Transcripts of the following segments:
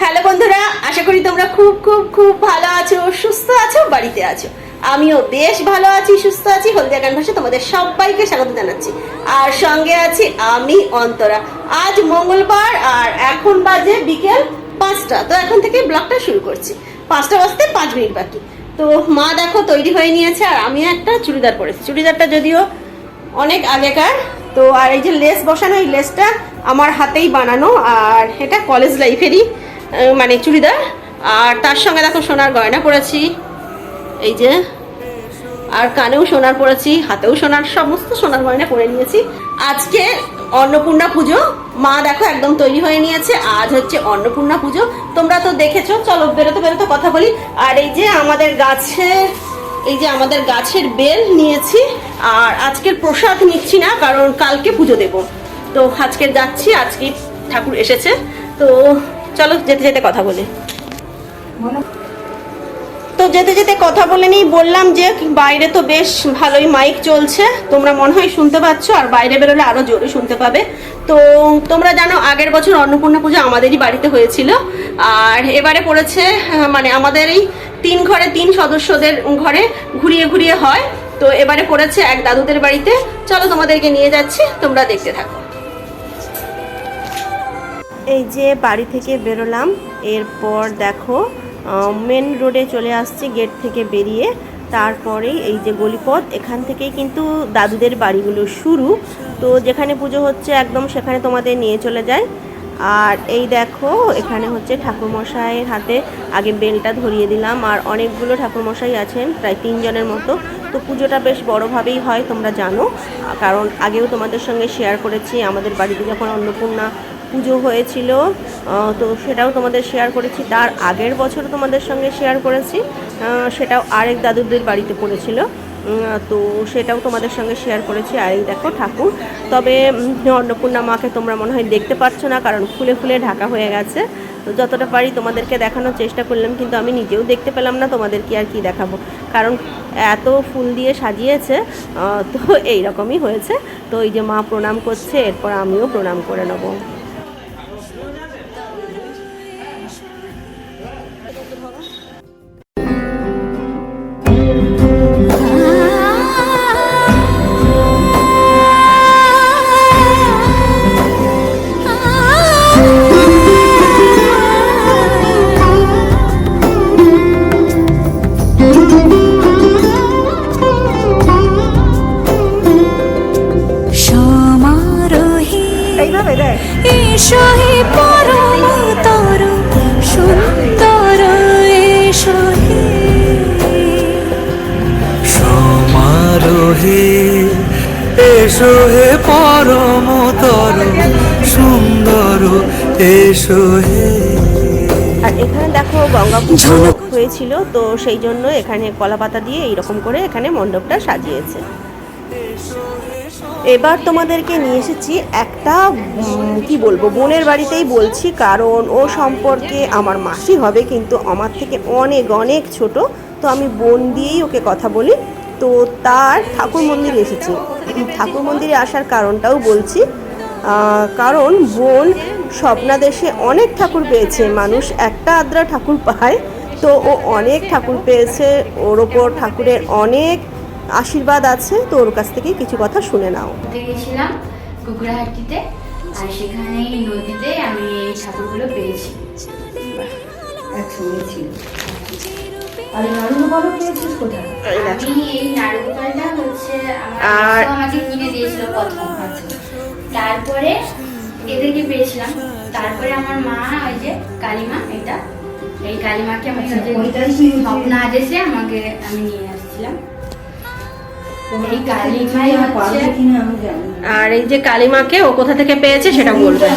Hello বন্ধুরা, আশা করি তোমরা খুব খুব খুব ভালো আছো, সুস্থ আছো, বাড়িতে আছো। আমিও বেশ ভালো আছি, সুস্থ আছি। হলদিয়া গান ভাষা তোমাদের সবাইকে স্বাগত জানাচ্ছি। আর সঙ্গে আছি আমি, অন্তরা। আজ মঙ্গলবার, আর এখন বাজে বিকেল পাঁচটা। তো এখন থেকে ব্লগটা শুরু করছি। পাঁচটা বাজতে পাঁচ মিনিট বাকি। তো মা দেখো, তৈরি হয়ে নিয়েছে, আর আমিও একটা চুড়িদার পরেছি। চুড়িদারটা যদিও অনেক আগেকার। তো আর এই যে লেস বসানো, এই লেসটা আমার হাতেই বানানো, আর এটা কলেজ লাইফেরই মানে চুড়িদার। আর তার সঙ্গে দেখো সোনার গয়না পরেছি এই যে। আর কানেও সোনার পরেছি হাতেও সোনার, সমস্ত সোনার গয়না পরে নিয়েছি। আজকে অন্নপূর্ণা পুজো, মা দেখো একদম তৈরি হয়ে নিয়েছে, আজ হচ্ছে অন্নপূর্ণা পুজো। তোমরা তো দেখেছ, চলো বেরোতে বেরোতে কথা বলি। আর এই যে আমাদের গাছে এই যে আমাদের গাছের বেল নিয়েছি, আর আজকের প্রসাদ নিচ্ছি না, কারণ কালকে পুজো দেব। তো আজকে যাচ্ছি, আজকে ঠাকুর এসেছে। তো চলো যেতে যেতে কথা বলি। তো যেতে যেতে কথা বলে নিই, বললাম যে বাইরে তো বেশ ভালোই মাইক চলছে, তোমরা মনে হয় শুনতে পাচ্ছ, আর বাইরে বেরোলে আরও জোরে শুনতে পাবে। তো তোমরা জানো, আগের বছর অন্নপূর্ণা পুজো আমাদেরই বাড়িতে হয়েছিল, আর এবারে পড়েছে মানে আমাদের এই তিন ঘরে তিন সদস্যদের ঘরে ঘুরিয়ে ঘুরিয়ে হয়। তো এবারে পড়েছে এক দাদুদের বাড়িতে। চলো তোমাদেরকে নিয়ে যাচ্ছি, তোমরা দেখতে থাকো। এই যে বাড়ি থেকে বেরোলাম, এরপর দেখো মেন রোডে চলে আসছি গেট থেকে বেরিয়ে। তারপরেই এই যে গলিপথ, এখান থেকেই কিন্তু দাদুদের বাড়িগুলো শুরু। তো যেখানে পুজো হচ্ছে একদম সেখানে তোমাদের নিয়ে চলে যায় আর এই দেখো, এখানে হচ্ছে ঠাকুরমশাইয়ের হাতে আগে বেলটা ধরিয়ে দিলাম, আর অনেকগুলো ঠাকুরমশাই আছেন, প্রায় তিনজনের মতো। তো পুজোটা বেশ বড়োভাবেই হয়, তোমরা জানো। কারণ আগেও তোমাদের সঙ্গে শেয়ার করেছি, আমাদের বাড়িতে যখন অন্নপূর্ণা পুজো হয়েছিল তো সেটাও তোমাদের শেয়ার করেছি। তার আগের বছর তোমাদের সঙ্গে শেয়ার করেছি সেটাও আরেক দাদুদের বাড়িতে পড়েছিল। তো সেটাও তোমাদের সঙ্গে শেয়ার করেছি, আর এই দেখো ঠাকুর। তবে অন্নপূর্ণা মাকে তোমরা মনে হয় দেখতে পাচ্ছ না, কারণ ফুলে ফুলে ঢাকা হয়ে গেছে। তো যতটা পারি তোমাদেরকে দেখানোর চেষ্টা করলাম, কিন্তু আমি নিজেও দেখতে পেলাম না তোমাদের কি আর কি দেখাবো। কারণ এত ফুল দিয়ে সাজিয়েছে তো এই রকমই হয়েছে। তো এই যে মা প্রণাম করছে, এরপর আমিও প্রণাম করে নেব। এসো হে পরমতর সুন্দর এসো হে। আর এখানে দেখো গঙ্গা পুজো হয়েছিল তো সেই জন্য এখানে কলা পাতা দিয়ে এইরকম করে এখানে মণ্ডপটা সাজিয়েছে। এবার তোমাদেরকে নিয়ে এসেছি একটা কি বলব বোনের বাড়িতেই বলছি কারণ ও সম্পর্কে আমার মাসি হবে কিন্তু আমার থেকে অনেক অনেক ছোট তো আমি বোন দিয়েই ওকে কথা বলি। তো তার ঠাকুর মন্দির এসেছি। ঠাকুর মন্দিরে আসার কারণটাও বলছি। কারণ বোন স্বপ্নাদেশে অনেক ঠাকুর পেয়েছে। মানুষ একটা আদ্রা ঠাকুর পায় তো ও অনেক ঠাকুর পেয়েছে। ওর ওপর ঠাকুরের অনেক আশীর্বাদ আছে। তো ওর কাছ থেকে কিছু কথা শুনে নাও। গেছিলাম কুকুরাহাটিতে আর সেখানে নদীতে আমি এই ঠাকুরগুলো পেয়েছি। একসঙ্গে ছিল। আর এই নাড়ু গোপালও পেয়েছিস কোথায়। আমি এই হচ্ছে আমার আমাকে কিনে দিয়েছিল প্রথম তারপরে এদেরকে পেয়েছিলাম। তারপরে আমার মা ওই যে কালিমা এটা এই কালিমাকে আমি আচ্ছা, যে স্বপ্ন আদেশে আমাকে আমি নিয়ে আসছিলাম। না। আর এই যে কালিমাকে ও কোথা থেকে পেয়েছে সেটা বলবে।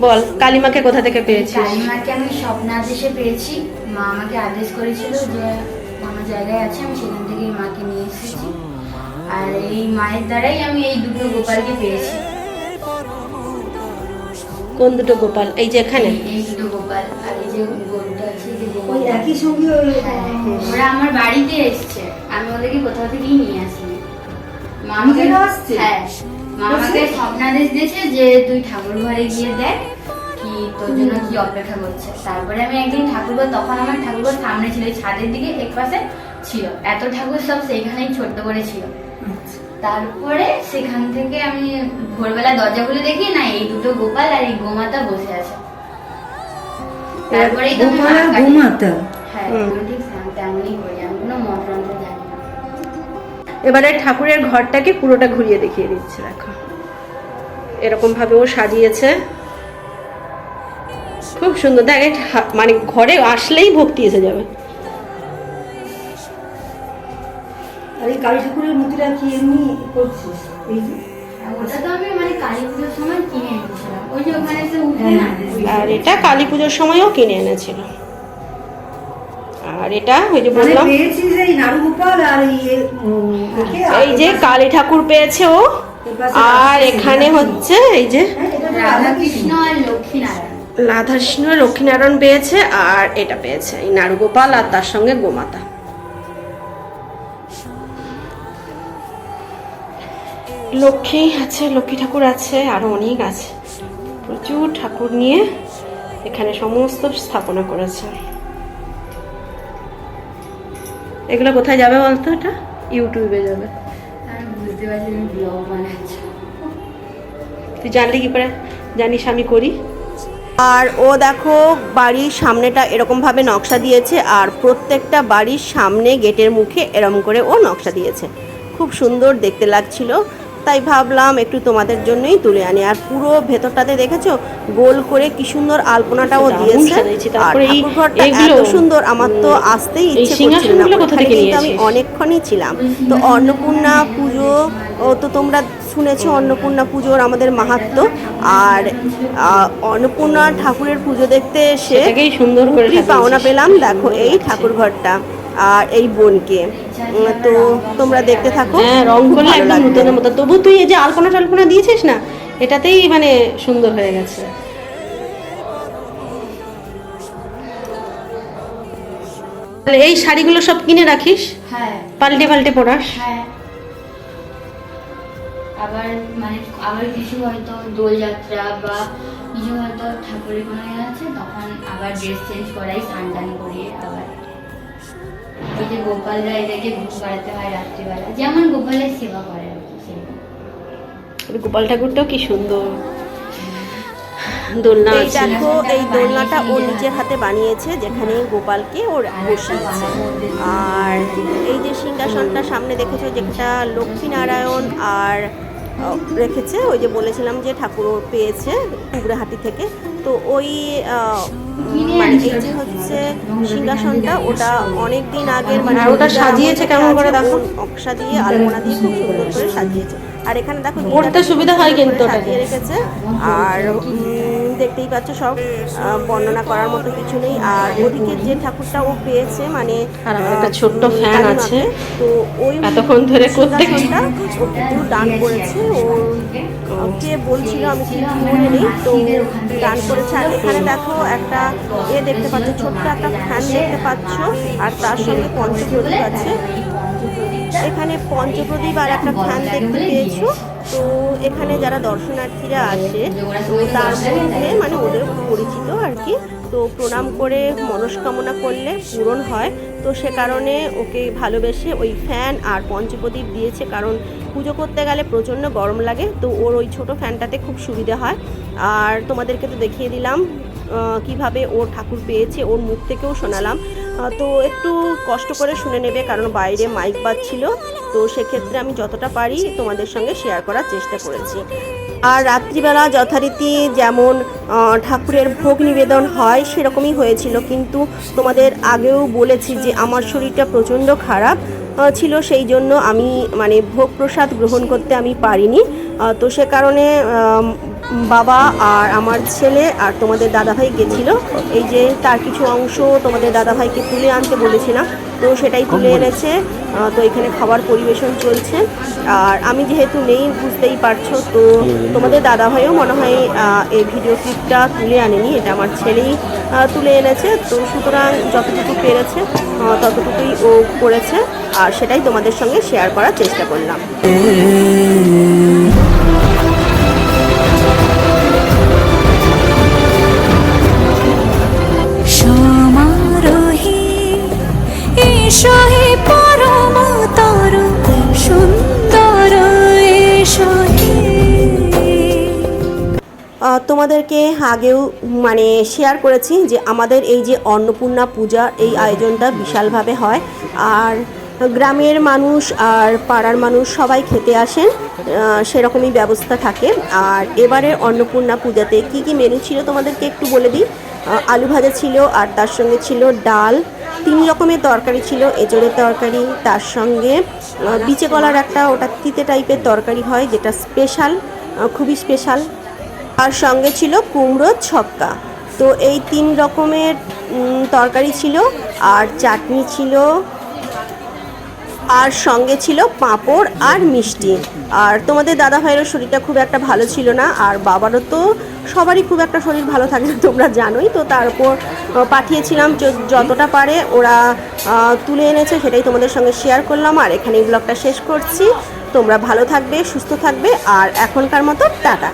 বল কালিমাকে কোথা থেকে পেয়েছিস? কালিমাকে আমি স্বপ্ন আদেশে পেয়েছি। মা আমাকে আদেশ করেছিল যে আমার জায়গায় আছে আমি সেখান থেকে মাকে নিয়ে এসেছি। আর এই মায়ের দ্বারাই আমি এই দুটো গোপালকে পেয়েছি। কোন দুটো গোপাল? এই যে এখানে? এই- দুটো গোপাল আর এই যে গরুটা আছে যে ওই একই সঙ্গে হ্যাঁ, ওরা আমার বাড়িতে এসছে। আমি ওদেরকে কোথাও থেকেই নিয়ে আসিনি। মা আমাকে হ্যাঁ। মা আমাকে স্বপ্নাদেশ দিয়েছে যে তুই ঠাকুর ঘরে গিয়ে দেখ কি তোর জন্য কি অপেক্ষা করছে। তারপরে আমি একদিন ঠাকুরঘর তখন আমার ঠাকুরঘর সামনে ছিল ছাদের দিকে এক পাশে ছিল। এত ঠাকুর সব সেইখানেই ছোট্ট করে ছিল। তারপরে সেখান থেকে আমি ভোরবেলা দরজা খুলে দেখি না এই দুটো গোপাল আর এই গোমাতা বসে আছে। তারপরেই তো আমি গোপাল আর মার কাছে- গোমাতা? হ্যাঁ ঠিক তেমনই করি। আমি কোনো মন্ত্র জানি এবারে ঠাকুরের ঘরটাকে পুরোটা ঘুরিয়ে দেখিয়ে দিচ্ছে দেখো। এরকম ভাবে ও সাজিয়েছে। খুব সুন্দর। দেখ মানে ঘরে আসলেই ভক্তি এসে যাবে। আর এই কালী ঠাকুরের মূর্তিটা কি এমনি করছিস? আর ওটা তো আমি মানে কালী পুজোর সময় কিনে এনেছিলাম। ওই যে ওখানে এসে উঠে না? আর এটা কালী পুজোর সময়ও কিনে এনেছিল। আর এটা ওই যে মানে বললাম এই আর যে কালী ঠাকুর পেয়েছে ও। আর এখানে হচ্ছে এই যে হ্যাঁ, রাধাকৃষ্ণ। আর লক্ষ্মী নারায়ণ রাধাকৃষ্ণ লক্ষ্মীনারায়ণ পেয়েছে আর এটা পেয়েছে এই নারুগোপাল আর তার সঙ্গে গোমাতা। লক্ষ্মী আছে লক্ষ্মী ঠাকুর আছে আরও অনেক আছে। প্রচুর ঠাকুর নিয়ে এখানে সমস্ত স্থাপনা করেছে। এগুলো কোথায় যাবে বলতো এটা? ইউটিউবে যাবে। বুঝতে পারছি আমি ব্লগ বানাচ্ছি। তুই জানলি কি করে? জানিস আমি করি। আর ও দেখো বাড়ির সামনেটা এরকমভাবে নকশা দিয়েছে আর প্রত্যেকটা বাড়ির সামনে গেটের মুখে এরম করে ও নকশা দিয়েছে। খুব সুন্দর দেখতে লাগছিল। তাই ভাবলাম একটু তোমাদের জন্যই তুলে আনি। আর পুরো ভেতরটাতে দেখেছ? গোল করে কি সুন্দর আলপনাটাও দিয়েছে। আর ঠাকুরঘরটা এত সুন্দর আমার তো আসতেই ইচ্ছে করছিল না। কিন্তু আমি অনেকক্ষণই ছিলাম। তো অন্নপূর্ণা পুজো ও তো তোমরা শুনেছো অন্নপূর্ণা পুজোর আমাদের মাহাত্ম্য আর অন্নপূর্ণা ঠাকুরের পুজো দেখতে এসে সুন্দর করে পাওনা পেলাম। দেখো এই ঠাকুর ঘরটা আর এই বোনকে। তো তোমরা দেখতে থাকো। হ্যাঁ রং করলে একদম। নতুনের মতো। তবু তুই এই যে আলপনা টালপনা দিয়েছিস না এটাতেই মানে সুন্দর হয়ে গেছে। এই শাড়িগুলো সব কিনে রাখিস? হ্যাঁ। পাল্টে পাল্টে পরাস? হ্যাঁ। আবার মানে আবার কিছু হয়তো দোলযাত্রা বা কিছু হয়তো ঠাকুরের কোনো ইয়ে আছে তখন আবার ড্রেস চেঞ্জ করাই স্নান টান করিয়ে আবার ওই যে গোপালরা এদেরকে ঘুম পাড়াতে হয় রাত্রিবেলা। যেমন গোপালের সেবা করে আর কি গোপাল ঠাকুরটাও কি সুন্দর। দোলনা এই দেখো এই দোলনাটা ও নিজের হাতে বানিয়েছে যেখানে গোপালকে ওর বসিয়েছে। আর এই যে সিংহাসনটা সামনে দেখেছ যেটা লক্ষ্মীনারায়ণ আর রেখেছে ওই যে বলেছিলাম যে ঠাকুর পেয়েছে কুবড়েহাটি থেকে। তো ওই আহ, মানে এই যে হচ্ছে সিংহাসনটা ওটা অনেক দিন আগের মানে ওটা সাজিয়েছে কেমন করে দেখো? নকশা দিয়ে আলপনা দিয়ে খুব সুন্দর করে সাজিয়েছে আর এখানে দেখো পড়তে সুবিধা হয় কিন্তু সাজিয়ে। রেখেছে আর দেখতেই পাচ্ছ সব। বর্ণনা করার মতো কিছু নেই। আর ওদিকে যে ঠাকুরটা ও পেয়েছে মানে একটা ছোট্ট ফ্যান আছে। তো ওই এতক্ষণ ধরে ও কিছু দান করেছে। ও কে বলছিল আমি ঠিক মনে নেই তো দান করেছে। আর এখানে দেখো একটা এ দেখতে পাচ্ছ ছোট্ট একটা ফ্যান দেখতে পাচ্ছ। আর তার সঙ্গে পঞ্চপ্রদীপ আছে। এখানে পঞ্চপ্রদীপ আর একটা ফ্যান দেখতে পেয়েছ। তো এখানে যারা দর্শনার্থীরা আসে, তো তার মধ্যে মানে ওদের পরিচিত আর কি। তো প্রণাম করে মনস্কামনা করলে পূরণ হয়। তো সে কারণে ওকে ভালোবেসে ওই ফ্যান আর পঞ্চপ্রদীপ দিয়েছে, কারণ পুজো করতে গেলে প্রচণ্ড গরম লাগে। তো ওর ওই ছোট ফ্যানটাতে খুব সুবিধা হয়। আর তোমাদেরকে তো দেখিয়ে দিলাম কীভাবে ওর ঠাকুর পেয়েছে, ওর মুখ থেকেও শোনালাম। তো একটু কষ্ট করে শুনে নেবে কারণ বাইরে মাইক বাজছিল। তো সেক্ষেত্রে আমি যতটা পারি তোমাদের সঙ্গে শেয়ার করার চেষ্টা করেছি। আর রাত্রিবেলা যথারীতি যেমন ঠাকুরের ভোগ নিবেদন হয় সেরকমই হয়েছিল। কিন্তু তোমাদের আগেও বলেছি যে আমার শরীরটা প্রচণ্ড খারাপ। ছিল সেই জন্য আমি মানে ভোগ প্রসাদ গ্রহণ করতে আমি পারিনি। তো সে কারণে বাবা আর আমার ছেলে আর তোমাদের দাদাভাই গেছিল। এই যে তার কিছু অংশ তোমাদের দাদাভাইকে তুলে আনতে বলেছিলাম। তো সেটাই তুলে এনেছে। তো এখানে খাবার পরিবেশন চলছে। আর আমি যেহেতু নেই বুঝতেই পারছ তো তোমাদের দাদা ভাইও মনে হয় এই ভিডিও ক্লিপটা তুলে আনেনি এটা আমার ছেলেই তুলে এনেছে। তো সুতরাং যতটুকু পেরেছে ততটুকুই ও করেছে। আর সেটাই তোমাদের সঙ্গে শেয়ার করার চেষ্টা করলাম। তোমাদেরকে আগেও মানে শেয়ার করেছি যে আমাদের এই যে অন্নপূর্ণা পূজা এই আয়োজনটা বিশালভাবে হয়। আর গ্রামের মানুষ আর পাড়ার মানুষ সবাই খেতে আসেন সেরকমই ব্যবস্থা থাকে। আর এবারের অন্নপূর্ণা পূজাতে কি কি মেনু ছিল তোমাদেরকে একটু বলে দিই? আলু ভাজা ছিল আর তার সঙ্গে ছিল ডাল। তিন রকমের তরকারি ছিল, এঁচড়ের তরকারি, তার সঙ্গে বিচে কলার একটা ওটা তিতে টাইপের তরকারি হয়, যেটা স্পেশাল খুবই স্পেশাল আর সঙ্গে ছিল কুমড়ো ছক্কা। তো এই তিন রকমের তরকারি ছিল, আর চাটনি ছিল, আর সঙ্গে ছিল পাঁপড় আর মিষ্টি। আর তোমাদের দাদা ভাইয়েরও শরীরটা খুব একটা ভালো ছিল না, আর বাবারও তো সবারই খুব একটা শরীর ভালো থাকে না, তোমরা জানোই। তো তার উপর পাঠিয়েছিলাম যতটা পারে, ওরা তুলে এনেছে, সেটাই তোমাদের সঙ্গে শেয়ার করলাম। আর এখানে এই ব্লগটা শেষ করছি। তোমরা ভালো থাকবে, সুস্থ থাকবে, আর এখনকার মতো টাটা।